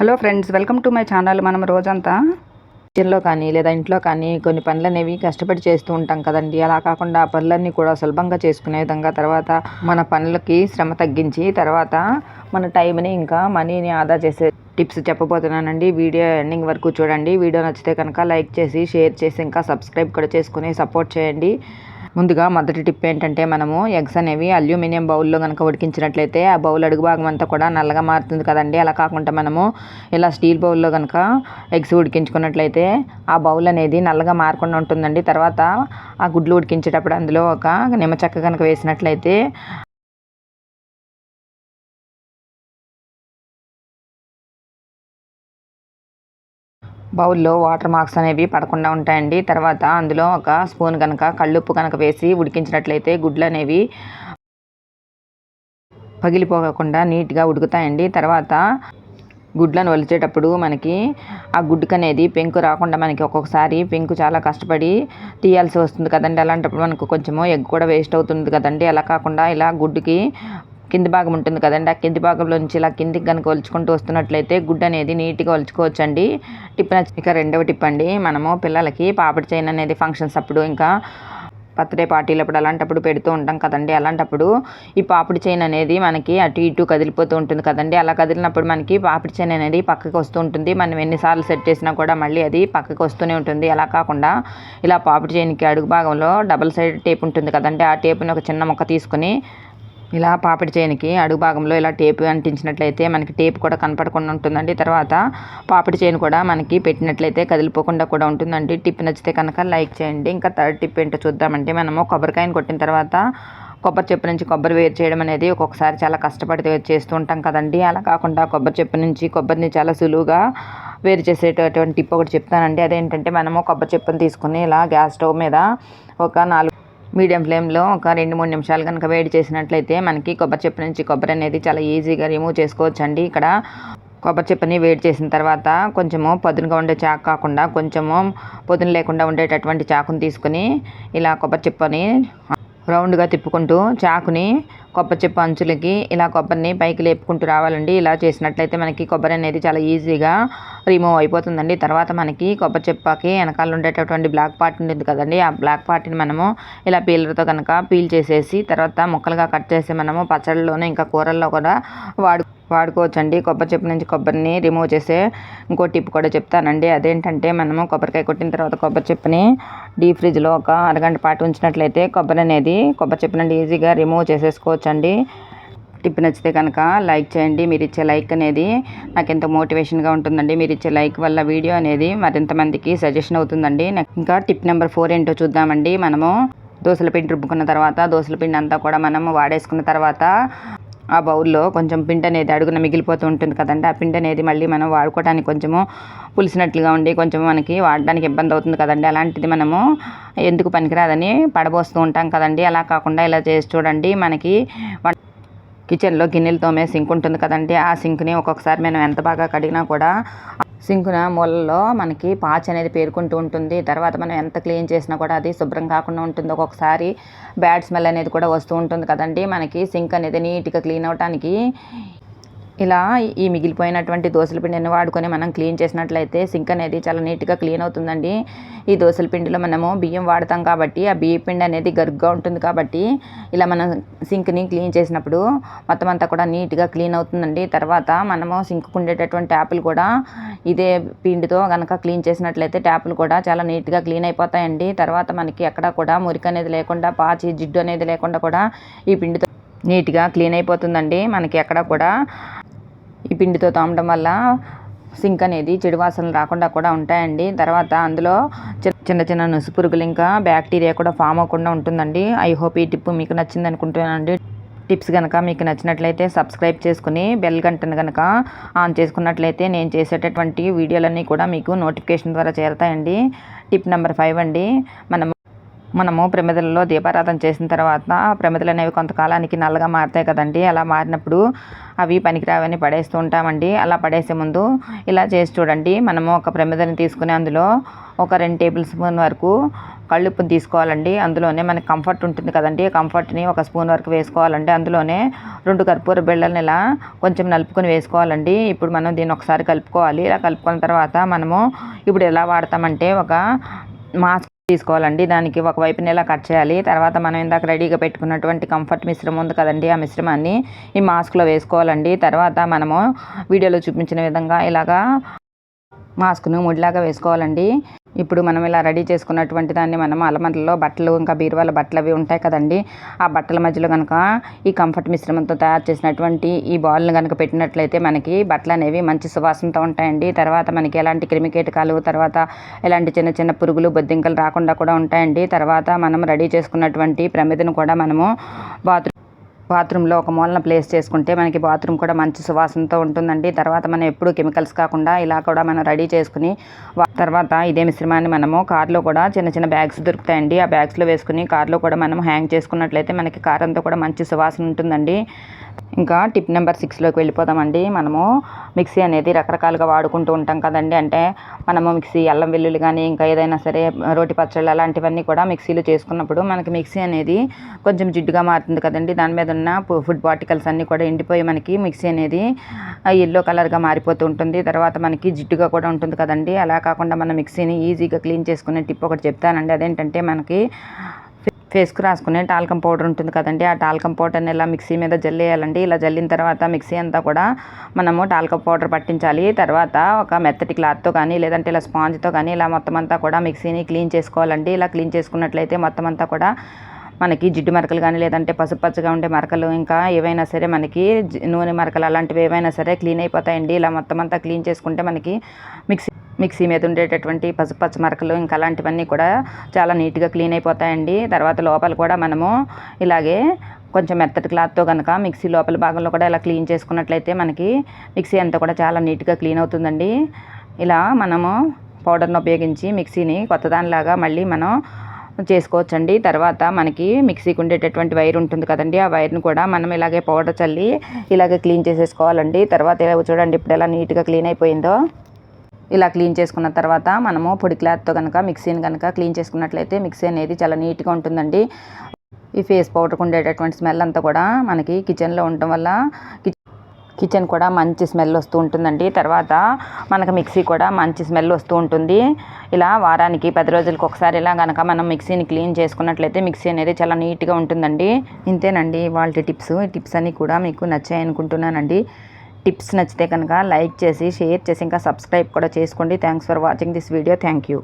Hello friends welcome to my channel. మనం రోజంతా కిచెన్లో కానీ లేదా ఇంట్లో కానీ కొన్ని పనులు అనేవి కష్టపడి చేస్తూ ఉంటాం కదండి. అలా కాకుండా ఆ పనులన్నీ కూడా సులభంగా చేసుకునే విధంగా తర్వాత మన పనులకి శ్రమ తగ్గించి తర్వాత మన టైంని ఇంకా మనీని ఆదా చేసే టిప్స్ చెప్పబోతున్నానండి. వీడియో ఎండింగ్ వరకు చూడండి. వీడియో నచ్చితే కనుక లైక్ చేసి షేర్ చేసి ఇంకా సబ్స్క్రైబ్ కూడా చేసుకుని సపోర్ట్ చేయండి. ముందుగా మొదటి టిప్ ఏంటంటే మనము ఎగ్స్ అనేవి అల్యూమినియం బౌల్లో కనుక ఉడికించినట్లయితే ఆ బౌల్ అడుగు భాగం అంతా కూడా నల్లగా మారుతుంది కదండి. అలా కాకుండా మనము ఇలా స్టీల్ బౌల్లో కనుక ఎగ్స్ ఉడికించుకున్నట్లయితే ఆ బౌల్ అనేది నల్లగా మారకుండా ఉంటుందండి. తర్వాత ఆ గుడ్లు ఉడికించేటప్పుడు అందులో ఒక నిమ్మచెక్క కనుక వేసినట్లయితే బౌల్లో వాటర్ మార్క్స్ అనేవి పడకుండా ఉంటాయండి. తర్వాత అందులో ఒక స్పూన్ కనుక కళ్ళుప్పు కనుక వేసి ఉడికించినట్లయితే గుడ్లు అనేవి పగిలిపోకుండా నీట్గా ఉడుకుతాయండి. తర్వాత గుడ్లను వలిచేటప్పుడు మనకి ఆ గుడ్డుకు అనేది పెంకు రాకుండా మనకి ఒక్కొక్కసారి పెంకు చాలా కష్టపడి తీయాల్సి వస్తుంది కదండి. అలాంటప్పుడు మనకు కొంచెము ఎగ్ కూడా వేస్ట్ అవుతుంది కదండి. అలా కాకుండా ఇలా గుడ్డుకి కింది భాగం ఉంటుంది కదండి. ఆ కింది భాగంలో నుంచి ఇలా కిందికి కనుక ఒలుచుకుంటూ వస్తున్నట్లయితే గుడ్డు అనేది నీట్గా ఒలుచుకోవచ్చండి. టిప్ నచ్చి ఇక రెండవ టిప్ అండి. మనము పిల్లలకి పాపడి చైన్ అనేది ఫంక్షన్స్ అప్పుడు ఇంకా బర్త్డే పార్టీలప్పుడు అలాంటప్పుడు పెడుతూ ఉంటాం కదండి. అలాంటప్పుడు ఈ పాపిడి చైన్ అనేది మనకి అటు ఇటు కదిలిపోతూ ఉంటుంది కదండి. అలా కదిలినప్పుడు మనకి పాపిడి చైన్ అనేది పక్కకి వస్తూ ఉంటుంది. మనం ఎన్నిసార్లు సెట్ చేసినా కూడా మళ్ళీ అది పక్కకి వస్తూనే ఉంటుంది. అలా కాకుండా ఇలా పాపిడి చైన్కి అడుగు భాగంలో డబల్ సైడ్ టేప్ ఉంటుంది కదండి. ఆ టేప్ని ఒక చిన్న మొక్క తీసుకుని ఇలా పాపిడి చేయనికి అడుగు భాగంలో ఇలా టేప్ అంటించినట్లయితే మనకి టేప్ కూడా కనపడకుండా ఉంటుందండి. తర్వాత పాపిడి చేయను కూడా మనకి పెట్టినట్లయితే కదిలిపోకుండా కూడా ఉంటుందండి. టిప్ నచ్చితే కనుక లైక్ చేయండి. ఇంకా థర్డ్ టిప్ ఏంటో చూద్దామంటే మనము కొబ్బరికాయను కొట్టిన తర్వాత కొబ్బరి చెప్పు నుంచి కొబ్బరి వేరు చేయడం అనేది ఒక్కొక్కసారి చాలా కష్టపడి చేస్తూ ఉంటాం కదండి. అలా కాకుండా కొబ్బరి చెప్పు నుంచి కొబ్బరిని చాలా సులువుగా వేరు చేసేటటువంటి టిప్ ఒకటి చెప్తానండి. అదేంటంటే మనము కొబ్బరి చెప్పుని తీసుకుని ఇలా గ్యాస్ స్టవ్ మీద ఒక నాలుగు మీడియం ఫ్లేమ్లో ఒక రెండు మూడు నిమిషాలు కనుక వేడి చేసినట్లయితే మనకి కొబ్బరి చెప్పు నుంచి కొబ్బరి అనేది చాలా ఈజీగా రిమూవ్ చేసుకోవచ్చు అండి ఇక్కడ కొబ్బరి చెప్పని వేడి చేసిన తర్వాత కొంచెము పొద్దునగా ఉండే చాకు కాకుండా కొంచెము పొద్దున లేకుండా ఉండేటటువంటి చాకుని తీసుకుని ఇలా కొబ్బరి చెప్పని రౌండ్గా తిప్పుకుంటూ చాకుని కొబ్బరి చెప్పు అంచులకి ఇలా కొబ్బరిని పైకి లేపుకుంటూ రావాలండి. ఇలా చేసినట్లయితే మనకి కొబ్బరి అనేది చాలా ఈజీగా రిమూవ్ అయిపోతుందండి. తర్వాత మనకి కొబ్బరి చెప్పకి వెనకాల ఉండేటటువంటి బ్లాక్ పార్ట్ ఉంటుంది కదండి. ఆ బ్లాక్ పార్ట్ని మనము ఇలా పీలర్తో కనుక పీల్ చేసేసి తర్వాత ముక్కలుగా కట్ చేసి మనము పచ్చళ్ళలోనే ఇంకా కూరల్లో కూడా వాడు వాడుకోవచ్చండి. కొబ్బరి చెప్పు నుంచి కొబ్బరిని రిమూవ్ చేసే ఇంకో టిప్ కూడా చెప్తానండి. అదేంటంటే మనము కొబ్బరికాయ కొట్టిన తర్వాత కొబ్బరి చెప్పుని డీప్ ఫ్రిడ్జ్లో ఒక అరగంట పాటు ఉంచినట్లయితే కొబ్బరి అనేది కొబ్బరి చెప్పు నుండి ఈజీగా రిమూవ్ చేసేసుకోవచ్చండి. టిప్ నచ్చితే కనుక లైక్ చేయండి. మీరు ఇచ్చే లైక్ అనేది నాకు ఎంతో మోటివేషన్గా ఉంటుందండి. మీరు ఇచ్చే లైక్ వల్ల వీడియో అనేది మరింత మందికి సజెషన్ అవుతుందండి. ఇంకా టిప్ నెంబర్ ఫోర్ ఏంటో చూద్దామండి. మనము దోశల పిండి రుబ్బుకున్న తర్వాత దోశల పిండి అంతా కూడా మనము వాడేసుకున్న తర్వాత ఆ బౌల్లో కొంచెం పిండి అనేది అడుగున మిగిలిపోతూ ఉంటుంది కదండి. ఆ పిండి అనేది మళ్ళీ మనం వాడుకోవడానికి కొంచెము పులిసినట్లుగా ఉండి కొంచెం మనకి వాడడానికి ఇబ్బంది అవుతుంది కదండి. అలాంటిది మనము ఎందుకు పనికిరాదని పడబోస్తూ ఉంటాం కదండి. అలా కాకుండా ఇలా చేసి చూడండి. మనకి కిచెన్లో గిన్నెలు తోమే సింక్ ఉంటుంది కదండి. ఆ సింక్ని ఒక్కొక్కసారి మనం ఎంత బాగా కడిగినా కూడా సింకున మూలలో మనకి పాచ్ అనేది పేరుకుంటూ ఉంటుంది. తర్వాత మనం ఎంత క్లీన్ చేసినా కూడా అది శుభ్రం కాకుండా ఉంటుంది. ఒక్కొక్కసారి బ్యాడ్ స్మెల్ అనేది కూడా వస్తూ ఉంటుంది కదండి. మనకి సింక్ అనేది నీట్గా క్లీన్ అవడానికి ఇలా ఈ మిగిలిపోయినటువంటి దోశల పిండిని వాడుకొని మనం క్లీన్ చేసినట్లయితే సింక్ అనేది చాలా నీట్గా క్లీన్ అవుతుందండి. ఈ దోశల పిండిలో మనము బియ్యం వాడతాం కాబట్టి ఆ బియ్య పిండి అనేది గరుగ్గా ఉంటుంది కాబట్టి ఇలా మనం సింక్ని క్లీన్ చేసినప్పుడు మొత్తం అంతా కూడా నీట్గా క్లీన్ అవుతుందండి. తర్వాత మనము సింక్కు ఉండేటటువంటి ట్యాపులు కూడా ఇదే పిండితో కనుక క్లీన్ చేసినట్లయితే ట్యాపులు కూడా చాలా నీట్గా క్లీన్ అయిపోతాయండి. తర్వాత మనకి ఎక్కడ కూడా మురికి అనేది లేకుండా పాచి జిడ్డు అనేది లేకుండా కూడా ఈ పిండితో నీట్గా క్లీన్ అయిపోతుందండి. మనకి ఎక్కడ కూడా ఈ పిండితో తోమడం వల్ల సింక్ అనేది చెడు వాసనలు రాకుండా కూడా ఉంటాయండి. తర్వాత అందులో చిన్న చిన్న నుసు పురుగులు ఇంకా బ్యాక్టీరియా కూడా ఫామ్ అవ్వకుండా ఉంటుందండి. ఐ హోప్ ఈ టిప్ మీకు నచ్చింది అనుకుంటున్నానండి. టిప్స్ కనుక మీకు నచ్చినట్లయితే సబ్స్క్రైబ్ చేసుకుని బెల్ గంటను కనుక ఆన్ చేసుకున్నట్లయితే నేను చేసేటటువంటి వీడియోలన్నీ కూడా మీకు నోటిఫికేషన్ ద్వారా చేరుతాయండి. టిప్ నెంబర్ ఫైవ్ అండి. మనం మనము ప్రమిదలలో దీపారాధన చేసిన తర్వాత ప్రమిదలు అనేవి కొంతకాలానికి నల్లగా మారుతాయి కదండి. అలా మారినప్పుడు అవి పనికిరావని పడేస్తూ ఉంటామండి. అలా పడేసే ముందు ఇలా చేసి చూడండి. మనము ఒక ప్రమిదని తీసుకుని అందులో ఒక రెండు టేబుల్ స్పూన్ వరకు కళ్ళుప్పుని తీసుకోవాలండి. అందులోనే మనకి కంఫర్ట్ ఉంటుంది కదండి. కంఫర్ట్ని ఒక స్పూన్ వరకు వేసుకోవాలండి. అందులోనే రెండు కర్పూర బిళ్ళని ఇలా కొంచెం నలుపుకొని వేసుకోవాలండి. ఇప్పుడు మనం దీన్ని ఒకసారి కలుపుకోవాలి. ఇలా కలుపుకున్న తర్వాత మనము ఇప్పుడు ఎలా వాడతామంటే ఒక మాస్క్ తీసుకోవాలండి. దానికి ఒక వైపున ఇలా కట్ చేయాలి. తర్వాత మనం ఇందాక రెడీగా పెట్టుకున్నటువంటి కంఫర్ట్ మిశ్రమం ఉంది కదండి ఆ మిశ్రమాన్ని ఈ మాస్క్లో వేసుకోవాలండి. తర్వాత మనము వీడియోలో చూపించిన విధంగా ఇలాగా మాస్క్ను ముడిలాగా వేసుకోవాలండి. ఇప్పుడు మనం ఇలా రెడీ చేసుకున్నటువంటి దాన్ని మనం అలమరలో బట్టలు ఇంకా బీరువాల బట్టలు అవి ఉంటాయి కదండి. ఆ బట్టల మధ్యలో కనుక ఈ కంఫర్ట్ మిశ్రమంతో తయారు చేసినటువంటి ఈ బాల్ని కనుక పెట్టినట్లయితే మనకి బట్టలు అనేవి మంచి సువాసనతో ఉంటాయండి. తర్వాత మనకి ఎలాంటి క్రిమికీటకాలు తర్వాత ఎలాంటి చిన్న చిన్న పురుగులు బొద్దింకలు రాకుండా కూడా ఉంటాయండి. తర్వాత మనం రెడీ చేసుకున్నటువంటి ప్రమిదను కూడా మనము బాత్రూమ్ బాత్రూంలో ఒక మూలన ప్లేస్ చేసుకుంటే మనకి బాత్రూమ్ కూడా మంచి సువాసనతో ఉంటుందండి. తర్వాత మనం ఎప్పుడు కెమికల్స్ కాకుండా ఇలా కూడా మనం రెడీ చేసుకుని తర్వాత ఇదే మిశ్రమాన్ని మనము కార్లో కూడా చిన్న చిన్న బ్యాగ్స్ దొరుకుతాయండి. ఆ బ్యాగ్స్లో వేసుకుని కార్లో కూడా మనం హ్యాంగ్ చేసుకున్నట్లయితే మనకి కార్ అంతా కూడా మంచి సువాసన ఉంటుందండి. ఇంకా టిప్ నెంబర్ సిక్స్లోకి వెళ్ళిపోదామండి. మనము మిక్సీ అనేది రకరకాలుగా వాడుకుంటూ ఉంటాం కదండి. అంటే మనము మిక్సీ అల్లం వెల్లుల్లి కానీ ఇంకా ఏదైనా సరే రోటి పచ్చళ్ళు అలాంటివన్నీ కూడా మిక్సీలో చేసుకున్నప్పుడు మనకి మిక్సీ అనేది కొంచెం జిడ్డుగా మారుతుంది కదండి. దాని మీద ఉన్న ఫుడ్ పార్టికల్స్ అన్నీ కూడా ఎండిపోయి మనకి మిక్సీ అనేది ఎల్లో కలర్గా మారిపోతూ ఉంటుంది. తర్వాత మనకి జిడ్డుగా కూడా ఉంటుంది కదండి. అలా కాకుండా మన మిక్సీని ఈజీగా క్లీన్ చేసుకునే టిప్ ఒకటి చెప్తానండి. అదేంటంటే మనకి ఫేస్కు రాసుకునే టాల్కం పౌడర్ ఉంటుంది కదండి. ఆ టాల్కం పౌడర్ని ఇలా మిక్సీ మీద జల్లేయాలండి ఇలా జల్లిన తర్వాత మిక్సీ అంతా కూడా మనము టాల్కం పౌడర్ పట్టించాలి. తర్వాత ఒక మెత్తటి క్లాత్తో కానీ లేదంటే ఇలా స్పాంజ్తో కానీ ఇలా మొత్తం అంతా కూడా మిక్సీని క్లీన్ చేసుకోవాలండి. ఇలా క్లీన్ చేసుకున్నట్లయితే మొత్తం అంతా కూడా మనకి జిడ్డు మరకలు కానీ లేదంటే పసుపు పచ్చగా ఉండే మరకలు ఇంకా ఏవైనా సరే మనకి నూనె మరకలు అలాంటివి ఏవైనా సరే క్లీన్ అయిపోతాయండి. ఇలా మొత్తం అంతా క్లీన్ చేసుకుంటే మనకి మిక్సీ మిక్సీ మీద ఉండేటటువంటి పసుపు పచ్చ మరకలు ఇంకా అలాంటివన్నీ కూడా చాలా నీట్గా క్లీన్ అయిపోతాయండి. తర్వాత లోపల కూడా మనము ఇలాగే కొంచెం మెత్తటి క్లాత్తో కనుక మిక్సీ లోపల భాగంలో కూడా ఇలా క్లీన్ చేసుకున్నట్లయితే మనకి మిక్సీ అంతా కూడా చాలా నీట్గా క్లీన్ అవుతుందండి. ఇలా మనము పౌడర్ను ఉపయోగించి మిక్సీని కొత్త దానిలాగా మళ్ళీ మనం చేసుకోవచ్చండి. తర్వాత మనకి మిక్సీకి ఉండేటటువంటి వైర్ ఉంటుంది కదండి. ఆ వైర్ని కూడా మనం ఇలాగే పౌడర్ చల్లి ఇలాగే క్లీన్ చేసేసుకోవాలండి. తర్వాత చూడండి ఇప్పుడు ఎలా నీట్గా క్లీన్ అయిపోయిందో. ఇలా క్లీన్ చేసుకున్న తర్వాత మనము పొడి క్లాత్తో కనుక మిక్సీని కనుక క్లీన్ చేసుకున్నట్లయితే మిక్సీ అనేది చాలా నీట్గా ఉంటుందండి. ఈ ఫేస్ పౌడర్కి ఉండేటటువంటి స్మెల్ అంతా కూడా మనకి కిచెన్లో ఉండటం వల్ల కిచెన్ కూడా మంచి స్మెల్ వస్తూ ఉంటుందండి. తర్వాత మనకు మిక్సీ కూడా మంచి స్మెల్ వస్తూ ఉంటుంది. ఇలా వారానికి పది రోజులకు ఒకసారి ఇలా కనుక మనం మిక్సీని క్లీన్ చేసుకున్నట్లయితే మిక్సీ అనేది చాలా నీట్గా ఉంటుందండి. ఇంతేనండి వాళ్ళ టిప్స్. ఈ టిప్స్ అన్నీ కూడా మీకు నచ్చాయి అనుకుంటున్నానండి. టిప్స్ నచ్చితే కనుక లైక్ చేసి షేర్ చేసి ఇంకా సబ్స్క్రైబ్ కూడా చేసుకోండి. Thanks for watching this video. Thank you.